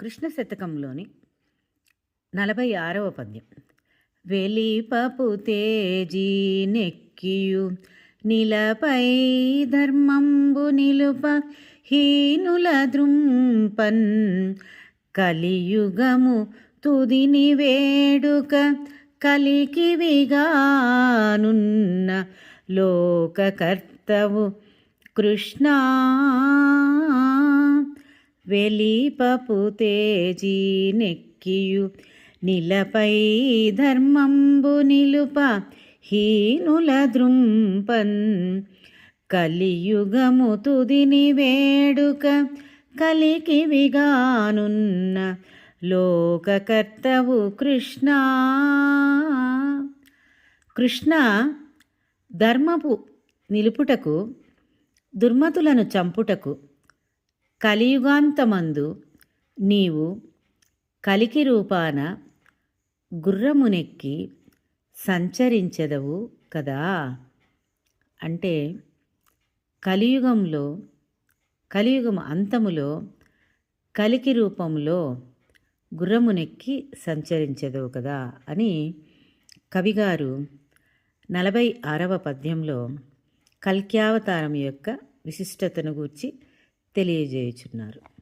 కృష్ణ శతకంలోని నలభై ఆరవ పద్యం వెలిపపు తేజీ నెక్కియు నిలపై ధర్మంబు నిలుప హీనుల దృంపన్. కలియుగము తుదిని వేడుక కలికివిగానున్న లోకకర్తవు కృష్ణా వెలిపపు తేజీ నెక్కియు. నిలపై ధర్మంబు నిలుప హీనుల దృంపన్. కలియుగము తుదిని వేడుక కలికి విగానున్న లోకకర్తవు కృష్ణ. కృష్ణ ధర్మపు నిలుపుటకు దుర్మతులను చంపుటకు కలియుగాంతమందు నీవు కలికి రూపాన గుర్రమునెక్కి సంచరించెదవు కదా? అంటే కలియుగంలో కలియుగం అంతములో కలికి రూపంలో గుర్రమునెక్కి సంచరించెదవు కదా? అని కవిగారు నలభై ఆరవ పద్యంలో కల్క్యావతారం యొక్క విశిష్టతను గూర్చి తెలియజేయుచున్నారు.